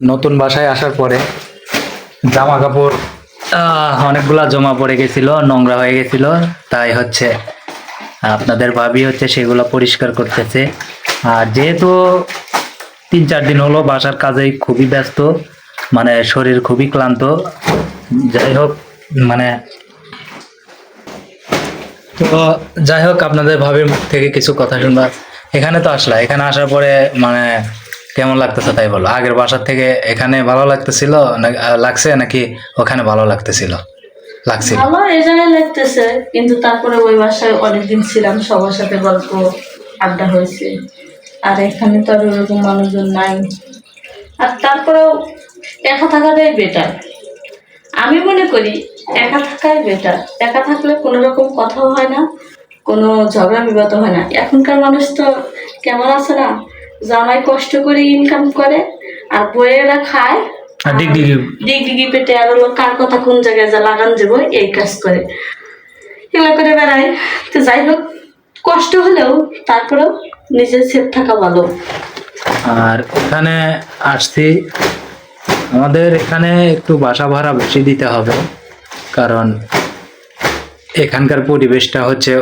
নতুন বাসায় আসার পরে জামা কাপড় অনেকগুলা জমা পড়ে গেছিল, নোংরা হয়ে গেছিল। তাই হচ্ছে, আপনাদের ভাবি হচ্ছে সেগুলো পরিষ্কার করতেছে। আর যেহেতু তিন চার দিন হলো বাসার কাজেই খুবই ব্যস্ত মানে শরীর খুবই ক্লান্ত, যাই হোক মানে তো যাই হোক, আপনাদের ভাবির মুখ থেকে কিছু কথা শুনবা। এখানে তো আসলা, এখানে আসার পরে মানে কেমন লাগতেছে তাই বলো? আগের বাসার থেকে এখানে ভালো লাগতেছিল লাগছে নাকি ওখানে ভালো লাগতেছিল? লাগছিল। ভালো এই জায়গায় লাগতেছে, কিন্তু তারপরে ওই বাসায় অনেকদিন ছিলাম, সবার সাথে গল্প, আড্ডা হয়েছে। আর এখানে তো আর ওরকম মানুষজন নাই। আর তারপরেও একা থাকাটাই বেটার আমি মনে করি একা থাকাই বেটার একা থাকলে কোনো রকম কথাও হয় না, কোনো ঝগড়া বিবাদ হয় না। এখনকার মানুষ তো কেমন আছে না? জামাই কষ্ট করে ইনকাম করে আর বইয়েরা খায়। ডিগডিগি পেটে আর হলো কার কথা কোন জায়গায় যা লাগান যাব এই কাজ করে। এগুলো করে বেড়ায়। তো যাই হোক কষ্ট হলেও তারপরেও নিজের সেফ থাকা ভালো। আর এখানে আসছি। আমাদের এখানে একটু বাসা ভাড়া বেশি দিতে হবে কারণ এখানকার পরিবেশটা হচ্ছে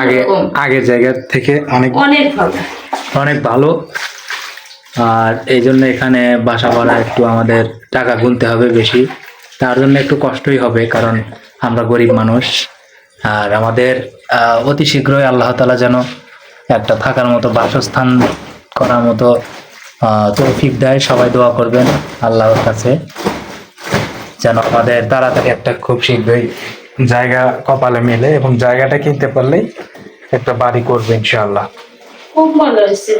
আগে আগের জায়গার থেকে অনেক অনেক ভালো। অনেক ভালো। আর এই জন্য এখানে বাসা ভাড়া একটু আমাদের টাকা গুনতে হবে বেশি। তার জন্য একটু কষ্টই হবে কারণ আমরা গরিব মানুষ। আর আমাদের অতি শীঘ্রই আল্লাহ তালা যেন একটা থাকার মতো বাসস্থান করার মতো তৌফিক দেয়। সবাই দোয়া করবেন আল্লাহর কাছে যেন আমাদের তাড়াতাড়ি একটা খুব শীঘ্রই জায়গা কপালে মেলে এবং জায়গাটা কিনতে পারলেই একটা বাড়ি করবে ইনশাআল্লাহ। খুব ভালো হয়েছে।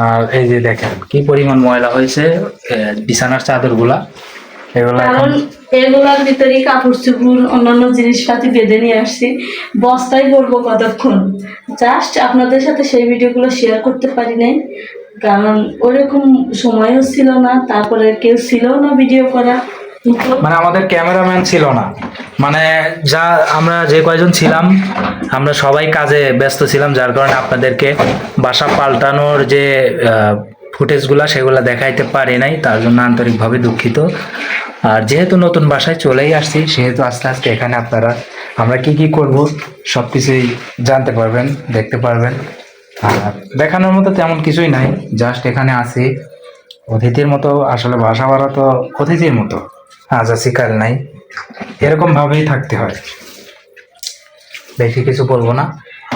আর এই যে দেখেন কি পরিমাণ ময়লা হয়েছে বিছানার চাদরগুলা কারণ এগুলোর ভিতরে কাপড় চুপুর অন্যান্য জিনিসপাতি বেঁধে নিয়ে আসছি। বস্তায় পড়ব কতক্ষণ? জাস্ট আপনাদের সাথে সেই ভিডিওগুলো শেয়ার করতে পারি নাই। কারণ ওরকম সময়ও ছিল না তারপরে কেউ ছিল না ভিডিও করা। মানে আমাদের ক্যামেরাম্যান ছিল না। মানে যা আমরা যে কয়জন ছিলাম, আমরা সবাই কাজে ব্যস্ত ছিলাম, যার কারণে আপনাদেরকে বাসা পাল্টানোর যে ফুটেজগুলা সেগুলো দেখাইতে পারি নাই, তার জন্য আন্তরিকভাবে দুঃখিত। আর যেহেতু নতুন বাসায় চলেই আসছি, সেহেতু আস্তে আস্তে এখানে আপনারা, আমরা কি কি করব সব কিছুই জানতে পারবেন, দেখতে পারবেন। আর দেখানোর মতো তেমন কিছুই নাই, জাস্ট এখানে আসি অতিথির মতো, আসলে বাসা ভাড়া তো অতিথির মতো। আজ আছি কাল নাই। এরকম ভাবেই থাকতে হয়। বেশি কিছু বলব না।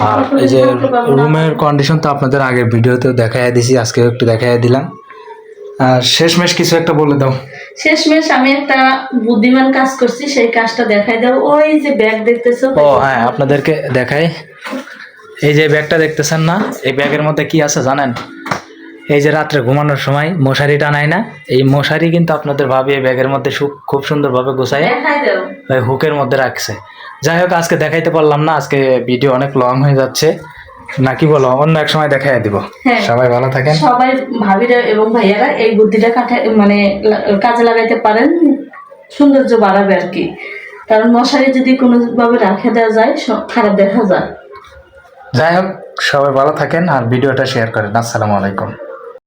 আর এই যে রুমের কন্ডিশন তো আপনাদের আগের ভিডিওতেও দেখাই দিছি আজকে একটু দেখাই দিলাম। আর শেষমেশ কিছু একটা বলে দাও। শেষমেশ আমি একটা বুদ্ধিমান কাজ করছি সেই কাজটা দেখাই দাও। ওই যে ব্যাগ দেখতেছো। ও হ্যাঁ আপনাদেরকে দেখাই। এই যে ব্যাগটা দেখতেছেন না এই ব্যাগের মধ্যে কি আছে জানেন? এই যে রাত্রে ঘুমানোর সময় মশারি টানায় না এই মশারি কিন্তু আপনাদের ভাবি এই ব্যাগের মধ্যে খুব সুন্দরভাবে গোছায় হুকের মধ্যে রাখছে। যাই হোক আজকে দেখাইতে পারলাম না আজকে ভিডিও অনেক লং হয়ে যাচ্ছে। নাকি বলো অন্য এক সময় দেখাই দিব। হ্যাঁ। সবাই ভালো থাকেন। সবাই ভাবিরা এবং ভাইয়ারা এই বুদ্ধিটা কাঠে মানে কাজে লাগাইতে পারেন সৌন্দর্য বাড়াবে আর কি। কারণ মশারি যদি কোনোভাবে রাখে দেওয়া যায় খারাপ দেখা যায়। যাই হোক সবাই ভালো থাকেন আর ভিডিওটা শেয়ার করেন। আসসালামু আলাইকুম।